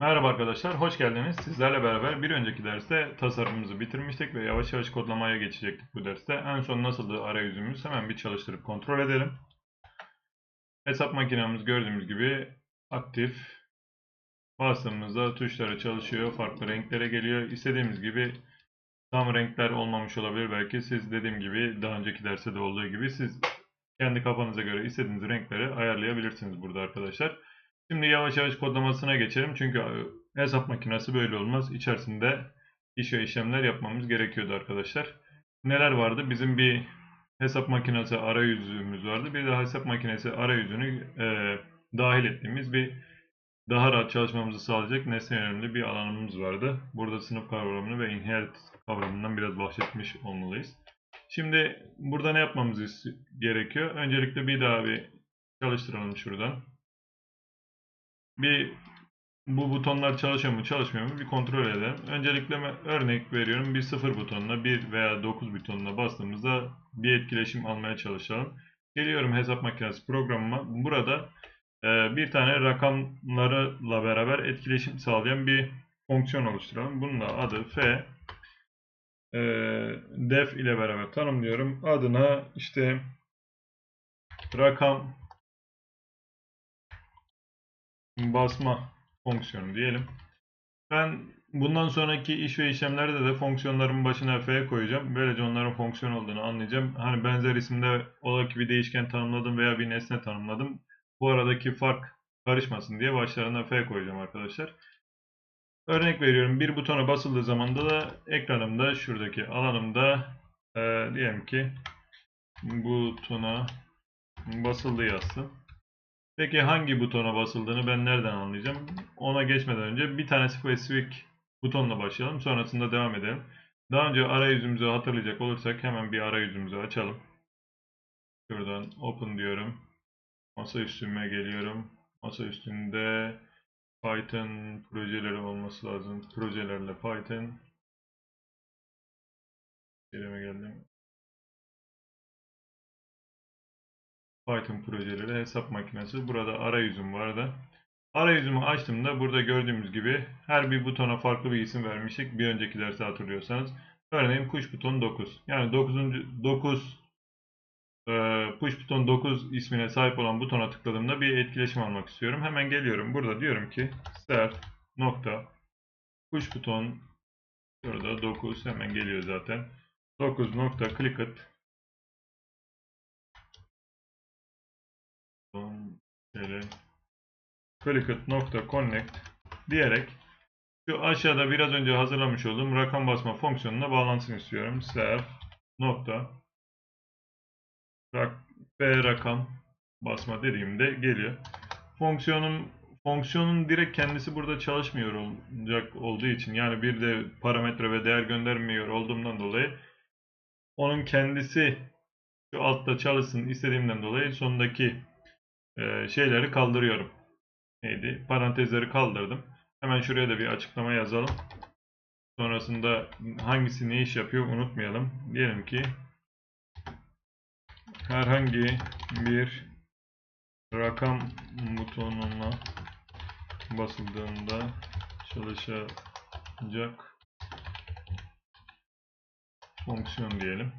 Merhaba arkadaşlar, hoş geldiniz. Sizlerle beraber bir önceki derste tasarımımızı bitirmiştik ve yavaş yavaş kodlamaya geçecektik bu derste. En son nasıldı arayüzümüz hemen bir çalıştırıp kontrol edelim. Hesap makinemiz gördüğümüz gibi aktif. Bastığımızda tuşları çalışıyor, farklı renklere geliyor. İstediğimiz gibi tam renkler olmamış olabilir belki. Siz dediğim gibi daha önceki derste de olduğu gibi siz kendi kafanıza göre istediğiniz renkleri ayarlayabilirsiniz burada arkadaşlar. Şimdi yavaş yavaş kodlamasına geçelim. Çünkü e, hesap makinesi böyle olmaz. İçerisinde iş ve işlemler yapmamız gerekiyordu arkadaşlar. Neler vardı? Bizim bir hesap makinesi arayüzümüz vardı. Bir de hesap makinesi arayüzünü e, dahil ettiğimiz bir daha rahat çalışmamızı sağlayacak nesne yönelimli bir alanımız vardı. Burada sınıf kavramını ve inherit kavramından biraz bahsetmiş olmalıyız. Şimdi burada ne yapmamız gerekiyor? Öncelikle bir daha bir çalıştıralım şuradan bir bu butonlar çalışıyor mu çalışmıyor mu bir kontrol edelim. Öncelikle örnek veriyorum bir 0 butonuna 1 veya 9 butonuna bastığımızda bir etkileşim almaya çalışalım. Geliyorum hesap makinesi programıma. Burada e, bir tane rakamlarla beraber etkileşim sağlayan bir fonksiyon oluşturalım. Bunun da adı f e, def ile beraber tanımlıyorum. Adına işte rakam basma fonksiyonu diyelim. Ben bundan sonraki iş ve işlemlerde de fonksiyonların başına f koyacağım. Böylece onların fonksiyon olduğunu anlayacağım. Hani benzer isimde ola ki bir değişken tanımladım veya bir nesne tanımladım. Bu aradaki fark karışmasın diye başlarına f koyacağım arkadaşlar. Örnek veriyorum bir butona basıldığı zaman da ekranımda şuradaki alanımda e, diyelim ki butona basıldı yazsın. Peki hangi butona basıldığını ben nereden anlayacağım? Ona geçmeden önce bir tane spesifik butonla başlayalım. Sonrasında devam edelim. Daha önce arayüzümüzü hatırlayacak olursak hemen bir arayüzümüzü açalım. Şuradan open diyorum. Masa üstüme geliyorum. Masa üstünde Python projeleri olması lazım. Projelerle Python. Yerime geldim. Python projeleri hesap makinesi. Burada arayüzüm vardı. Arayüzümü açtığımda burada gördüğümüz gibi her bir butona farklı bir isim vermiştik. Bir önceki dersi hatırlıyorsanız. Örneğin push buton 9. Yani 9. 9 e, push buton 9 ismine sahip olan butona tıkladığımda bir etkileşim almak istiyorum. Hemen geliyorum. Burada diyorum ki start nokta push buton şurada 9 hemen geliyor zaten. 9 nokta click it şöyle clicket.connect diyerek şu aşağıda biraz önce hazırlamış olduğum rakam basma fonksiyonuna bağlantısını istiyorum. Self nokta rak, rakam basma dediğimde geliyor. Fonksiyonun fonksiyonun direkt kendisi burada çalışmıyor olacak olduğu için yani bir de parametre ve değer göndermiyor olduğumdan dolayı onun kendisi şu altta çalışsın istediğimden dolayı sondaki e, şeyleri kaldırıyorum. Neydi? Parantezleri kaldırdım. Hemen şuraya da bir açıklama yazalım. Sonrasında hangisi ne iş yapıyor unutmayalım. Diyelim ki herhangi bir rakam butonuna basıldığında çalışacak fonksiyon diyelim.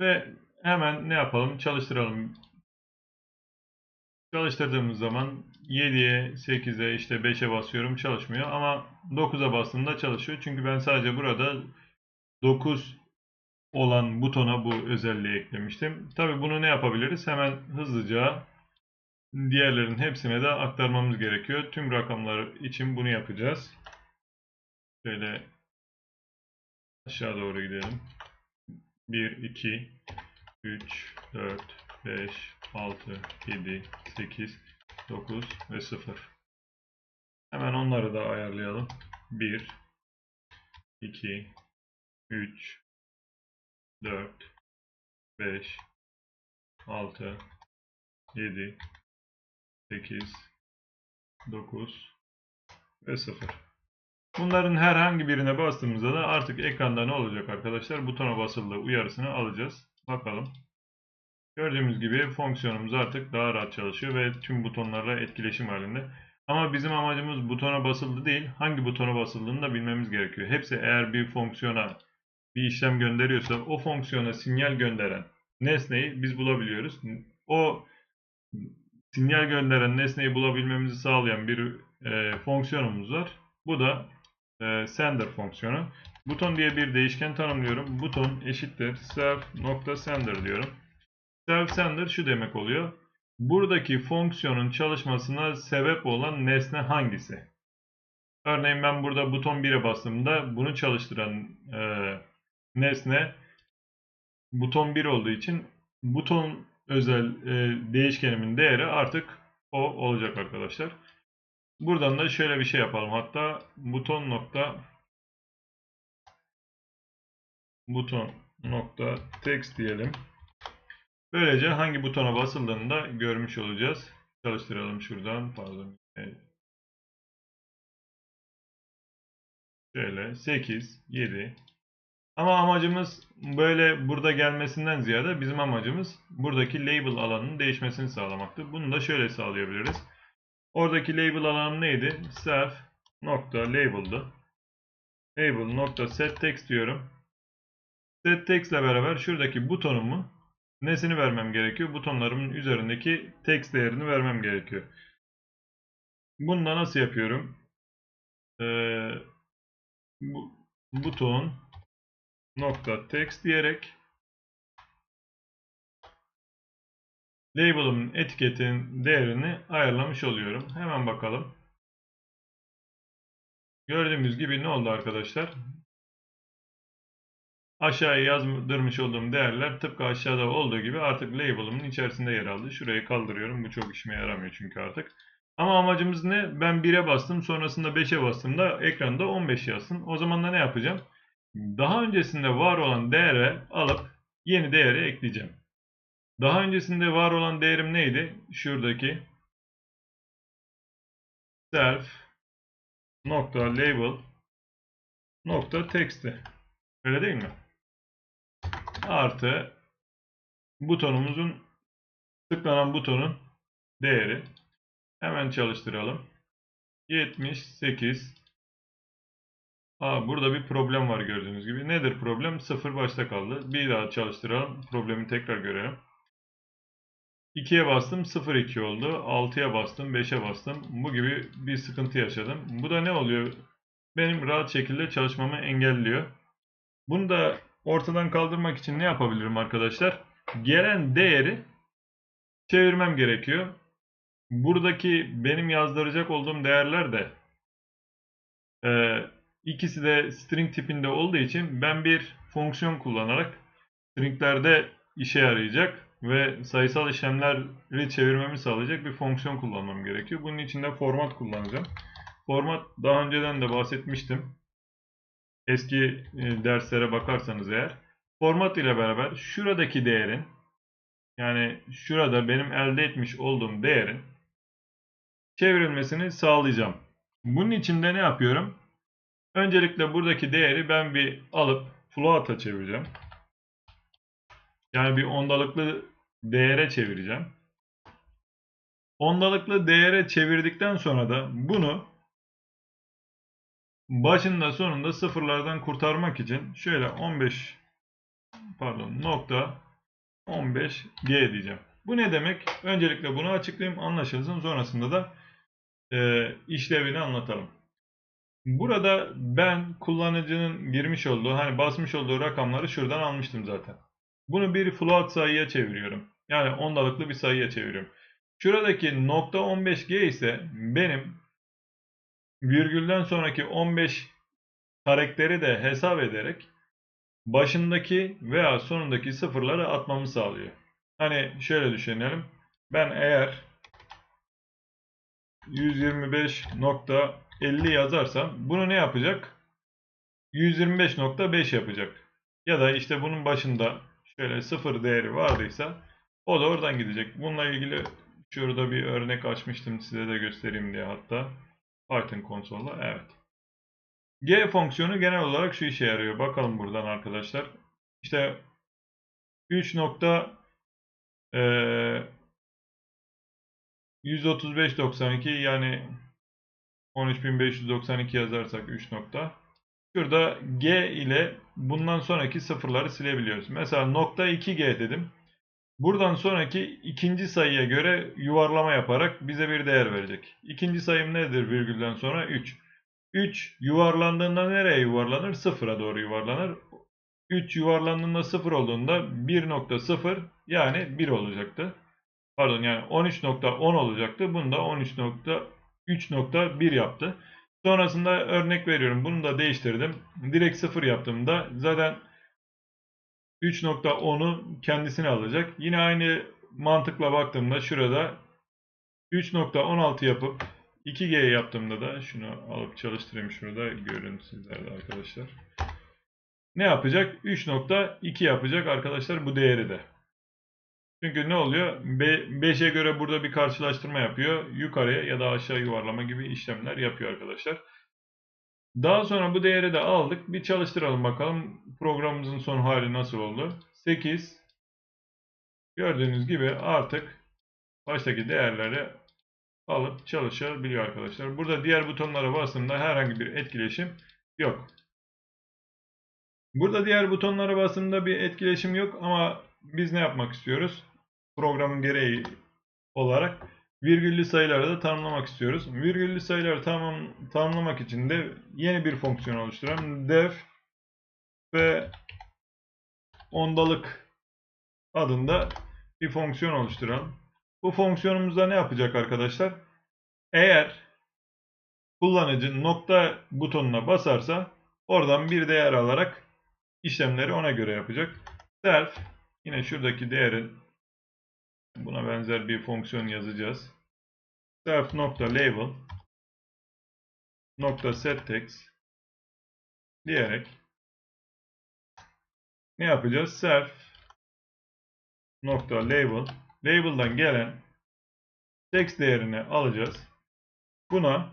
Ve hemen ne yapalım? Çalıştıralım Çalıştırdığımız zaman 7'ye, 8'e, işte 5'e basıyorum çalışmıyor ama 9'a bastığımda çalışıyor. Çünkü ben sadece burada 9 olan butona bu özelliği eklemiştim. Tabi bunu ne yapabiliriz? Hemen hızlıca diğerlerin hepsine de aktarmamız gerekiyor. Tüm rakamlar için bunu yapacağız. Şöyle aşağı doğru gidelim. 1, 2, 3, 4, 5, 6, 7, 8, 9 ve 0. Hemen onları da ayarlayalım. 1, 2, 3, 4, 5, 6, 7, 8, 9 ve 0. Bunların herhangi birine bastığımızda da artık ekranda ne olacak arkadaşlar? Butona basıldığı uyarısını alacağız. Bakalım. Gördüğümüz gibi fonksiyonumuz artık daha rahat çalışıyor ve tüm butonlarla etkileşim halinde. Ama bizim amacımız butona basıldı değil, hangi butona basıldığını da bilmemiz gerekiyor. Hepsi eğer bir fonksiyona bir işlem gönderiyorsa o fonksiyona sinyal gönderen nesneyi biz bulabiliyoruz. O sinyal gönderen nesneyi bulabilmemizi sağlayan bir e, fonksiyonumuz var. Bu da e, sender fonksiyonu. Buton diye bir değişken tanımlıyorum. Buton eşittir self nokta sender diyorum. Self sender şu demek oluyor. Buradaki fonksiyonun çalışmasına sebep olan nesne hangisi? Örneğin ben burada buton 1'e bastığımda bunu çalıştıran e, nesne buton 1 olduğu için buton özel e, değişkenimin değeri artık o olacak arkadaşlar. Buradan da şöyle bir şey yapalım. Hatta buton nokta buton nokta text diyelim. Böylece hangi butona basıldığını da görmüş olacağız. Çalıştıralım şuradan. Pardon. Şöyle 8, 7. Ama amacımız böyle burada gelmesinden ziyade bizim amacımız buradaki label alanının değişmesini sağlamaktı. Bunu da şöyle sağlayabiliriz. Oradaki label alanı neydi? Self nokta label'dı. Label nokta set text diyorum. Set text ile beraber şuradaki butonumu nesini vermem gerekiyor? Butonlarımın üzerindeki text değerini vermem gerekiyor. Bunu da nasıl yapıyorum? Ee, bu, buton nokta text diyerek label'ımın etiketin değerini ayarlamış oluyorum. Hemen bakalım. Gördüğümüz gibi ne oldu arkadaşlar? Aşağıya yazdırmış olduğum değerler tıpkı aşağıda olduğu gibi artık label'ımın içerisinde yer aldı. Şurayı kaldırıyorum. Bu çok işime yaramıyor çünkü artık. Ama amacımız ne? Ben 1'e bastım. Sonrasında 5'e bastığımda ekranda 15 yazsın. O zaman da ne yapacağım? Daha öncesinde var olan değere alıp yeni değeri ekleyeceğim. Daha öncesinde var olan değerim neydi? Şuradaki self nokta label nokta text'i. Öyle değil mi? Artı butonumuzun tıklanan butonun değeri. Hemen çalıştıralım. 78 Aa, burada bir problem var gördüğünüz gibi. Nedir problem? 0 başta kaldı. Bir daha çalıştıralım. Problemi tekrar görelim. 2'ye bastım 0-2 oldu. 6'ya bastım 5'e bastım. Bu gibi bir sıkıntı yaşadım. Bu da ne oluyor? Benim rahat şekilde çalışmamı engelliyor. Bunu da ortadan kaldırmak için ne yapabilirim arkadaşlar? Gelen değeri çevirmem gerekiyor. Buradaki benim yazdıracak olduğum değerler de e, ikisi de string tipinde olduğu için ben bir fonksiyon kullanarak stringlerde işe yarayacak ve sayısal işlemleri çevirmemi sağlayacak bir fonksiyon kullanmam gerekiyor. Bunun için de format kullanacağım. Format daha önceden de bahsetmiştim. Eski e, derslere bakarsanız eğer. Format ile beraber şuradaki değerin yani şurada benim elde etmiş olduğum değerin çevrilmesini sağlayacağım. Bunun için de ne yapıyorum? Öncelikle buradaki değeri ben bir alıp float'a çevireceğim. Yani bir ondalıklı değere çevireceğim. Ondalıklı değere çevirdikten sonra da bunu başında sonunda sıfırlardan kurtarmak için şöyle 15 pardon nokta 15 g diyeceğim. Bu ne demek? Öncelikle bunu açıklayayım anlaşılsın. Sonrasında da e, işlevini anlatalım. Burada ben kullanıcının girmiş olduğu hani basmış olduğu rakamları şuradan almıştım zaten. Bunu bir float sayıya çeviriyorum. Yani ondalıklı bir sayıya çeviriyorum. Şuradaki nokta 15G ise benim virgülden sonraki 15 karakteri de hesap ederek başındaki veya sonundaki sıfırları atmamı sağlıyor. Hani şöyle düşünelim. Ben eğer 125.50 yazarsam bunu ne yapacak? 125.5 yapacak. Ya da işte bunun başında şöyle sıfır değeri vardıysa o da oradan gidecek. Bununla ilgili şurada bir örnek açmıştım size de göstereyim diye hatta. Python konsolda. Evet. G fonksiyonu genel olarak şu işe yarıyor. Bakalım buradan arkadaşlar. İşte 3 nokta e, 135.92 yani 13592 yazarsak 3 nokta. Şurada G ile bundan sonraki sıfırları silebiliyoruz. Mesela nokta 2G dedim. Buradan sonraki ikinci sayıya göre yuvarlama yaparak bize bir değer verecek. İkinci sayım nedir virgülden sonra? 3. 3 yuvarlandığında nereye yuvarlanır? Sıfıra doğru yuvarlanır. 3 yuvarlandığında 0 olduğunda 1.0 yani 1 olacaktı. Pardon yani 13.10 olacaktı. Bunu da 13.3.1 yaptı. Sonrasında örnek veriyorum. Bunu da değiştirdim. Direkt 0 yaptığımda zaten 3.10'u kendisine alacak. Yine aynı mantıkla baktığımda şurada 3.16 yapıp 2G yaptığımda da şunu alıp çalıştırayım şurada görün sizler de arkadaşlar. Ne yapacak? 3.2 yapacak arkadaşlar bu değeri de. Çünkü ne oluyor? 5'e göre burada bir karşılaştırma yapıyor. Yukarıya ya da aşağı yuvarlama gibi işlemler yapıyor arkadaşlar. Daha sonra bu değeri de aldık. Bir çalıştıralım bakalım programımızın son hali nasıl oldu. 8 Gördüğünüz gibi artık baştaki değerleri alıp çalışabiliyor arkadaşlar. Burada diğer butonlara bastığımda herhangi bir etkileşim yok. Burada diğer butonlara bastığımda bir etkileşim yok ama biz ne yapmak istiyoruz? Programın gereği olarak virgüllü sayıları da tanımlamak istiyoruz. Virgüllü sayıları tamam, tanımlamak için de yeni bir fonksiyon oluşturalım. def ve ondalık adında bir fonksiyon oluşturalım. Bu fonksiyonumuzda ne yapacak arkadaşlar? Eğer kullanıcı nokta butonuna basarsa oradan bir değer alarak işlemleri ona göre yapacak. Self yine şuradaki değerin buna benzer bir fonksiyon yazacağız. Self nokta label nokta setText diyerek ne yapacağız? Self nokta label label'dan gelen text değerini alacağız. Buna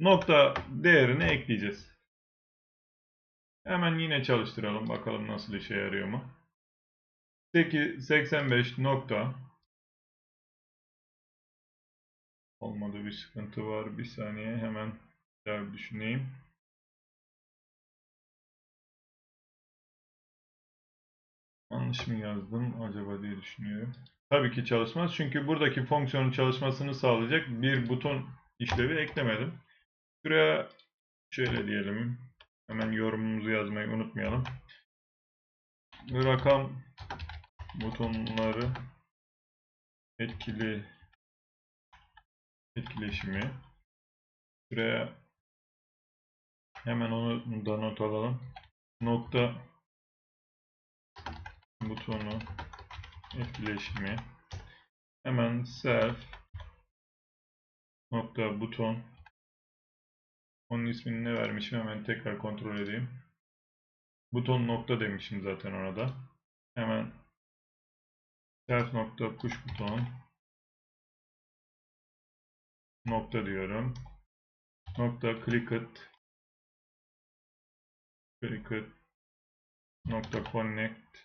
nokta değerini ekleyeceğiz. Hemen yine çalıştıralım. Bakalım nasıl işe yarıyor mu. 8, 85 nokta olmadı bir sıkıntı var. Bir saniye hemen bir düşüneyim. Yanlış mı yazdım acaba diye düşünüyorum. Tabii ki çalışmaz. Çünkü buradaki fonksiyonun çalışmasını sağlayacak bir buton işlevi eklemedim. Şuraya şöyle diyelim. Hemen yorumumuzu yazmayı unutmayalım. Rakam butonları etkili etkileşimi Şuraya hemen onu da not alalım. Nokta butonu etkileşimi hemen self nokta buton onun ismini ne vermişim hemen tekrar kontrol edeyim. Buton nokta demişim zaten ona da. Hemen self nokta push buton nokta diyorum. Nokta clicked clicked nokta connect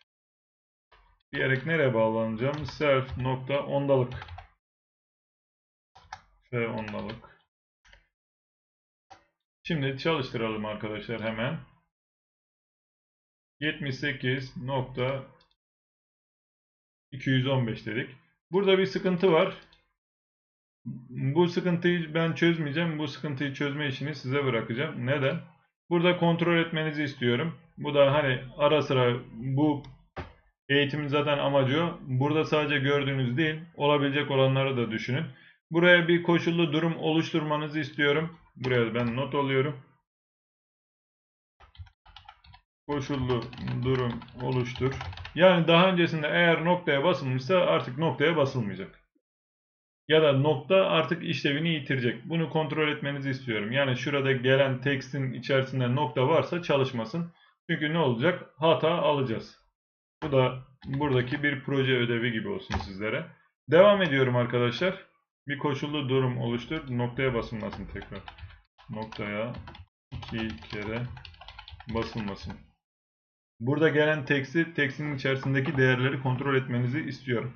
diyerek nereye bağlanacağım? Self nokta ondalık ve ondalık Şimdi çalıştıralım arkadaşlar hemen. 78.215 dedik. Burada bir sıkıntı var. Bu sıkıntıyı ben çözmeyeceğim. Bu sıkıntıyı çözme işini size bırakacağım. Neden? Burada kontrol etmenizi istiyorum. Bu da hani ara sıra bu eğitimin zaten amacı o. Burada sadece gördüğünüz değil, olabilecek olanları da düşünün. Buraya bir koşullu durum oluşturmanızı istiyorum. Buraya ben not alıyorum. Koşullu durum oluştur. Yani daha öncesinde eğer noktaya basılmışsa artık noktaya basılmayacak. Ya da nokta artık işlevini yitirecek. Bunu kontrol etmenizi istiyorum. Yani şurada gelen tekstin içerisinde nokta varsa çalışmasın. Çünkü ne olacak? Hata alacağız. Bu da buradaki bir proje ödevi gibi olsun sizlere. Devam ediyorum arkadaşlar. Bir koşullu durum oluştur. Noktaya basılmasın tekrar. Noktaya iki kere basılmasın. Burada gelen teksti, tekstin içerisindeki değerleri kontrol etmenizi istiyorum.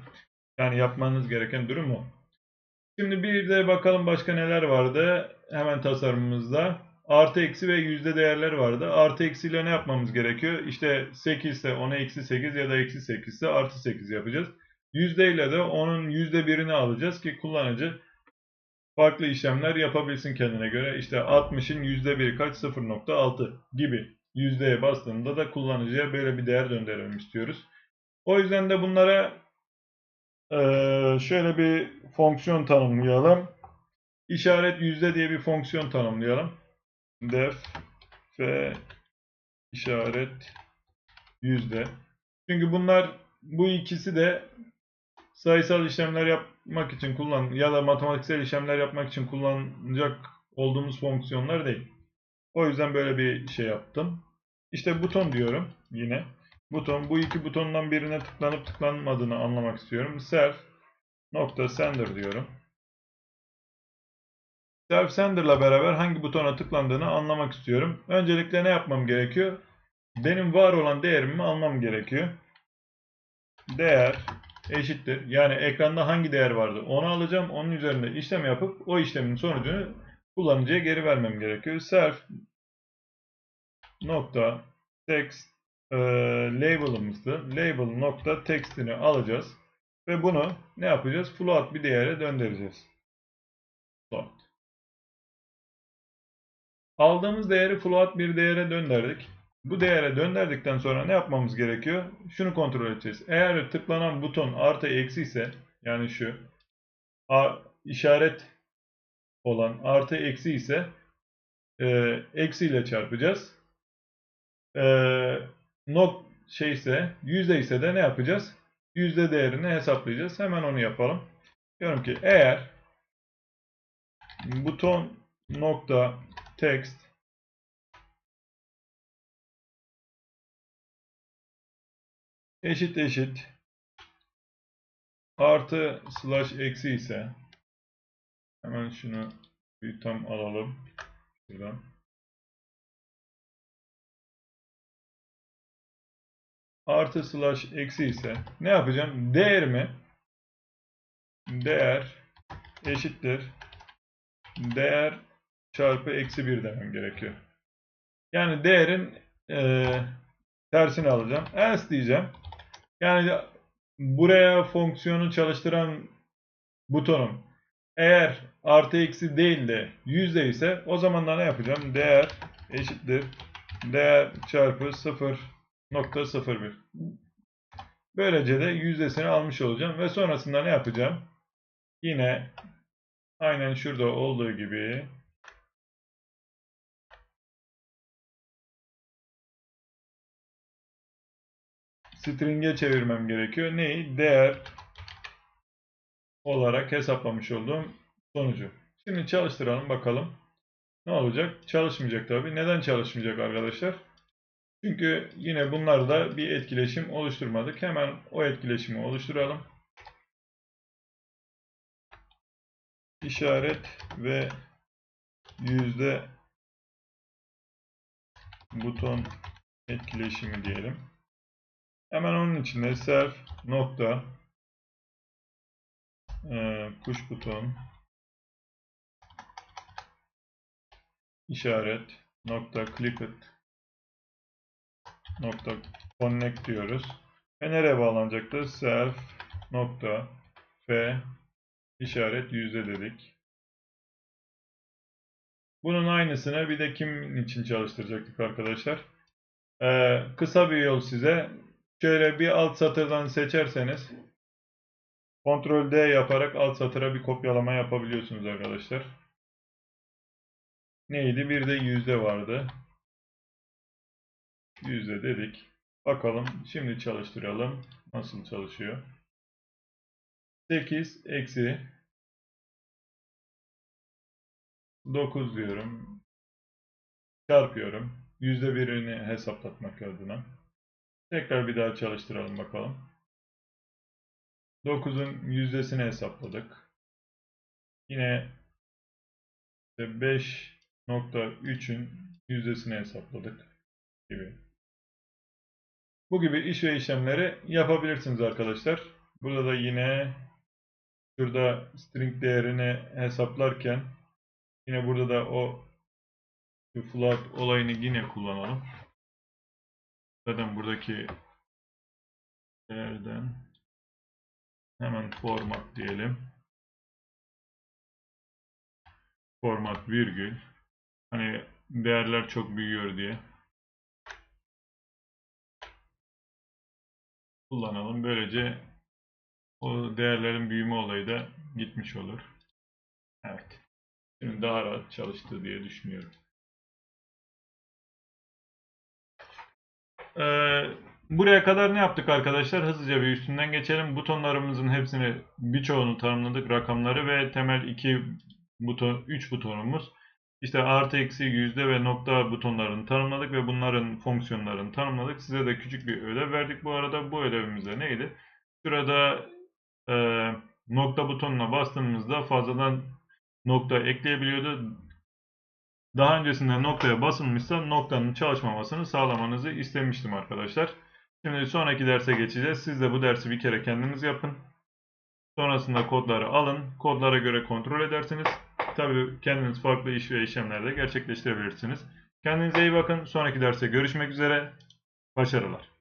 Yani yapmanız gereken durum o. Şimdi bir de bakalım başka neler vardı hemen tasarımımızda. Artı eksi ve yüzde değerler vardı. Artı eksiyle ne yapmamız gerekiyor? İşte 8 ise ona eksi 8 ya da eksi 8 ise artı 8 yapacağız. Yüzde ile de onun yüzde birini alacağız ki kullanıcı farklı işlemler yapabilsin kendine göre. İşte 60'ın yüzde biri kaç? 0.6 gibi. Yüzdeye bastığında da kullanıcıya böyle bir değer döndürelim istiyoruz. O yüzden de bunlara eee, şöyle bir fonksiyon tanımlayalım. İşaret yüzde diye bir fonksiyon tanımlayalım. Def f işaret yüzde. Çünkü bunlar bu ikisi de sayısal işlemler yapmak için kullan ya da matematiksel işlemler yapmak için kullanacak olduğumuz fonksiyonlar değil. O yüzden böyle bir şey yaptım. İşte buton diyorum yine. Buton bu iki butondan birine tıklanıp tıklanmadığını anlamak istiyorum. Self nokta sender diyorum. Self sender'la beraber hangi butona tıklandığını anlamak istiyorum. Öncelikle ne yapmam gerekiyor? Benim var olan değerimi almam gerekiyor. Değer eşittir. Yani ekranda hangi değer vardı onu alacağım. Onun üzerinde işlem yapıp o işlemin sonucunu kullanıcıya geri vermem gerekiyor. Self nokta text e, label'ımızdı. Label nokta text'ini alacağız. Ve bunu ne yapacağız? Float bir değere döndüreceğiz. Float. Aldığımız değeri float bir değere döndürdük. Bu değere döndürdükten sonra ne yapmamız gerekiyor? Şunu kontrol edeceğiz. Eğer tıklanan buton artı eksi ise yani şu işaret olan artı eksi ise e, eksi ile çarpacağız. E, not şey ise yüzde ise de ne yapacağız? Yüzde değerini hesaplayacağız. Hemen onu yapalım. Diyorum ki eğer buton nokta text eşit eşit artı slash eksi ise hemen şunu bir tam alalım şuradan artı slash eksi ise ne yapacağım? Değerimi değer eşittir değer çarpı eksi 1 demem gerekiyor. Yani değerin e, tersini alacağım. Else diyeceğim. Yani buraya fonksiyonu çalıştıran butonum eğer artı eksi değil de yüzde ise o zaman da ne yapacağım? Değer eşittir değer çarpı 0.01 Böylece de yüzdesini almış olacağım ve sonrasında ne yapacağım? Yine aynen şurada olduğu gibi string'e çevirmem gerekiyor. Neyi? Değer olarak hesaplamış olduğum sonucu. Şimdi çalıştıralım bakalım. Ne olacak? Çalışmayacak tabii. Neden çalışmayacak arkadaşlar? Çünkü yine bunlarda bir etkileşim oluşturmadık. Hemen o etkileşimi oluşturalım. İşaret ve yüzde buton etkileşimi diyelim. Hemen onun içinde self nokta e, push buton işaret nokta clicked nokta connect diyoruz. Ve nereye bağlanacaktır? Self nokta f işaret yüzde dedik. Bunun aynısını bir de kim için çalıştıracaktık arkadaşlar? Ee, kısa bir yol size. Şöyle bir alt satırdan seçerseniz Ctrl D yaparak alt satıra bir kopyalama yapabiliyorsunuz arkadaşlar. Neydi? Bir de yüzde vardı. Yüzde dedik. Bakalım. Şimdi çalıştıralım. Nasıl çalışıyor? 8 eksi 9 diyorum. Çarpıyorum. Yüzde birini hesaplatmak adına. Tekrar bir daha çalıştıralım bakalım. 9'un yüzdesini hesapladık. Yine 5.3'ün yüzdesini hesapladık gibi. Bu gibi iş ve işlemleri yapabilirsiniz arkadaşlar. Burada da yine şurada string değerini hesaplarken yine burada da o float olayını yine kullanalım. Zaten buradaki değerden hemen format diyelim. Format virgül. Hani değerler çok büyüyor diye. Kullanalım. Böylece o değerlerin büyüme olayı da gitmiş olur. Evet. Şimdi daha rahat çalıştı diye düşünüyorum. Ee, buraya kadar ne yaptık arkadaşlar? Hızlıca bir üstünden geçelim. Butonlarımızın hepsini birçoğunu tanımladık. Rakamları ve temel iki buton, 3 butonumuz. İşte artı eksi yüzde ve nokta butonlarını tanımladık ve bunların fonksiyonlarını tanımladık. Size de küçük bir ödev verdik bu arada. Bu ödevimiz de neydi? Şurada e, nokta butonuna bastığımızda fazladan nokta ekleyebiliyordu. Daha öncesinde noktaya basılmışsa noktanın çalışmamasını sağlamanızı istemiştim arkadaşlar. Şimdi sonraki derse geçeceğiz. Siz de bu dersi bir kere kendiniz yapın. Sonrasında kodları alın. Kodlara göre kontrol edersiniz. Tabii kendiniz farklı iş ve işlemlerde gerçekleştirebilirsiniz. Kendinize iyi bakın. Sonraki derste görüşmek üzere. Başarılar.